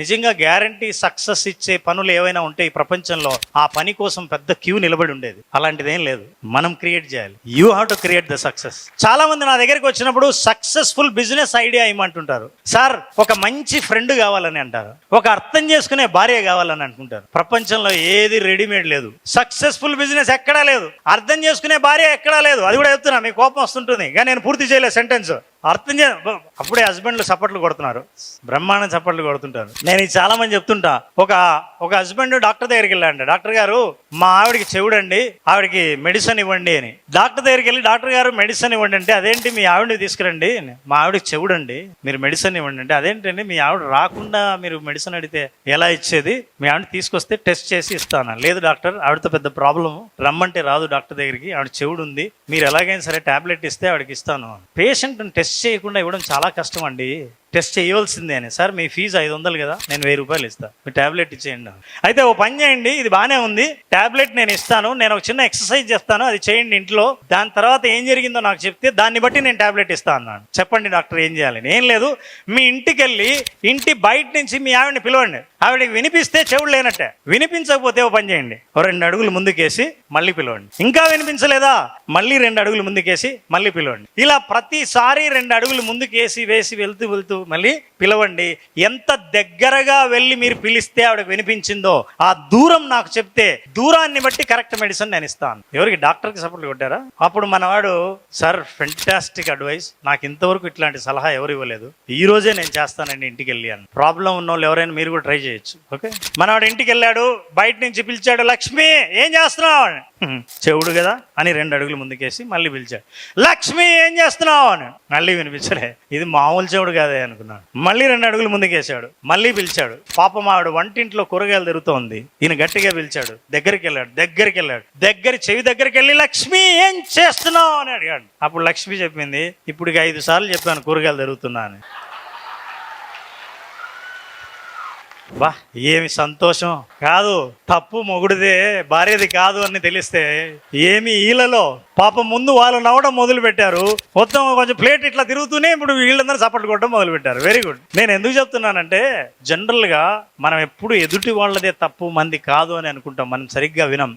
నిజంగా guarantee success ఇచ్చే పనులు ఏవైనా ఉంటే ఈ ప్రపంచంలో ఆ పని కోసం పెద్ద క్యూ నిలబడి ఉండేది. అలాంటిదేం లేదు. మనం క్రియేట్ చేయాలి. You have to create the success చాలా మంది నా దగ్గరికి వచ్చినప్పుడు సక్సెస్ఫుల్ బిజినెస్ ఐడియా ఇమ్మంటుంటారు సార్ ఒక మంచి ఫ్రెండ్ కావాలని అంటారు. ఒక అర్థం చేసుకునే భార్య కావాలని అనుకుంటారు ప్రపంచంలో ఏది రెడీమేడ్ లేదు. సక్సెస్ఫుల్ బిజినెస్ ఎక్కడా లేదు. అర్థం చేసుకునే భార్య ఎక్కడా లేదు. అది కూడా చెప్తున్నా మీ కోపం వస్తుంటుంది. కానీ నేను పూర్తి చేయలేదు సెంటెన్స్ అర్థం చే అప్పుడే హస్బెండ్లు చప్పట్లు కొడుతున్నారు. బ్రహ్మాండ చప్పట్లు కొడుతుంటారు. నేను ఇది చాలా మంది చెప్తుంటా. ఒక ఒక హస్బెండ్ డాక్టర్ దగ్గరికి వెళ్ళాడు డాక్టర్ గారు మా ఆవిడకి చెవుడండి ఆవిడకి మెడిసిన్ ఇవ్వండి అని. డాక్టర్ దగ్గరికి వెళ్ళి డాక్టర్ గారు మెడిసిన్ ఇవ్వండి అంటే అదేంటి? మీ ఆవిడని తీసుకురండి. మా ఆవిడకి చెవుడండి మీరు మెడిసిన్ ఇవ్వండి అంటే అదేంటండి? మీ ఆవిడ రాకుండా మీరు మెడిసిన్ అడిగితే ఎలా ఇచ్చేది? మీ ఆవిడ తీసుకొస్తే టెస్ట్ చేసి ఇస్తాను? లేదు డాక్టర్ ఆవిడతో పెద్ద ప్రాబ్లం రమ్మంటే రాదు డాక్టర్ దగ్గరికి. ఆవిడ చెవుడు ఉంది మీరు ఎలాగైనా సరే టాబ్లెట్ ఇస్తే ఆవిడకి ఇస్తాను. పేషెంట్ టెస్ట్ చేయకుండా ఇవ్వడం చాలా కష్టం అండి. టెస్ట్ చేయవలసిందే అని. సార్ మీ ఫీజు ఐదు వందలు కదా నేను వెయ్యి రూపాయలు ఇస్తాను మీ టాబ్లెట్ ఇచ్చేయండి అయితే ఓ పని చేయండి ఇది బాగానే ఉంది. టాబ్లెట్ నేను ఇస్తాను నేను ఒక చిన్న ఎక్సర్సైజ్ చేస్తాను అది చేయండి ఇంట్లో. దాని తర్వాత ఏం జరిగిందో నాకు చెప్తే దాన్ని బట్టి నేను ట్యాబ్లెట్ ఇస్తాను అన్నాను చెప్పండి డాక్టర్ ఏం చేయాలని ఏం లేదు మీ ఇంటికి వెళ్ళి ఇంటి బయట నుంచి మీ ఆవిడని పిలవండి. ఆవిడకి వినిపిస్తే చెవుడు లేనట్టే. వినిపించకపోతే ఓ పని చేయండి. ఓ రెండు అడుగులు ముందుకేసి మళ్ళీ పిలవండి. ఇంకా వినిపించలేదా? మళ్ళీ రెండు అడుగులు ముందుకేసి మళ్ళీ పిలవండి. ఇలా ప్రతిసారి రెండు అడుగులు ముందుకేసి వేసి వెళ్తూ వెళ్తూ మళ్ళీ పిలవండి. ఎంత దగ్గరగా వెళ్ళి మీరు పిలిస్తే ఆవిడ వినిపించిందో ఆ దూరం నాకు చెప్తే దూరాన్ని బట్టి కరెక్ట్ మెడిసిన్ నేను ఇస్తాను. ఎవరికి? డాక్టర్కి సపోర్ట్ కొట్టారా? అప్పుడు మనవాడు సార్ ఫెంటాస్టిక్ అడ్వైస్ నాకు ఇంతవరకు ఇట్లాంటి సలహా ఎవరు ఇవ్వలేదు. ఈ రోజే నేను చేస్తానండి ఇంటికి వెళ్ళి అని. ప్రాబ్లం ఉన్న వాళ్ళు ఎవరైనా మీరు కూడా ట్రై చేయొచ్చు. ఓకే మనవాడు ఇంటికి వెళ్ళాడు బయట నుంచి పిలిచాడు లక్ష్మి ఏం చేస్తున్నావు? చెవుడు కదా అని రెండు అడుగులు ముందుకేసి మళ్ళీ పిలిచాడు. లక్ష్మి ఏం చేస్తున్నావు? అని. మళ్ళీ వినిపించలే. ఇది మామూలు చెవుడు కాదే. అనుకున్నాడు మళ్ళీ రెండు అడుగులు ముందుకేశాడు. మళ్ళీ పిలిచాడు. పాపం ఆవిడ వంటింట్లో కూరగాయలు తిరుగుతోంది. ఈయన గట్టిగా పిలిచాడు. దగ్గరికి వెళ్ళాడు దగ్గరికి వెళ్ళాడు దగ్గర చెవి దగ్గరికి వెళ్ళి లక్ష్మి ఏం చేస్తున్నావు? అని అడిగాడు. అప్పుడు లక్ష్మి చెప్పింది ఇప్పుడు ఐదు సార్లు చెప్పాను కూరగాయలు తిరుగుతున్నా అని. బా ఏమి సంతోషం? కాదు తప్పు మొగుడిదే భార్యది కాదు అని తెలిస్తే ఏమి ఈలలో? పాపం ముందు వాళ్ళు నవ్వడం మొదలు పెట్టారు మొత్తం కొంచెం ప్లేట్ ఇట్లా తిరుగుతూనే ఇప్పుడు వీళ్ళందరూ సపోర్ట్ కొట్టడం మొదలు పెట్టారు వెరీ గుడ్ నేను ఎందుకు చెప్తున్నానంటే జనరల్గా మనం ఎప్పుడు ఎదుటి వాళ్ళదే తప్పు మంది కాదు అని అనుకుంటాం. మనం సరిగ్గా వినం.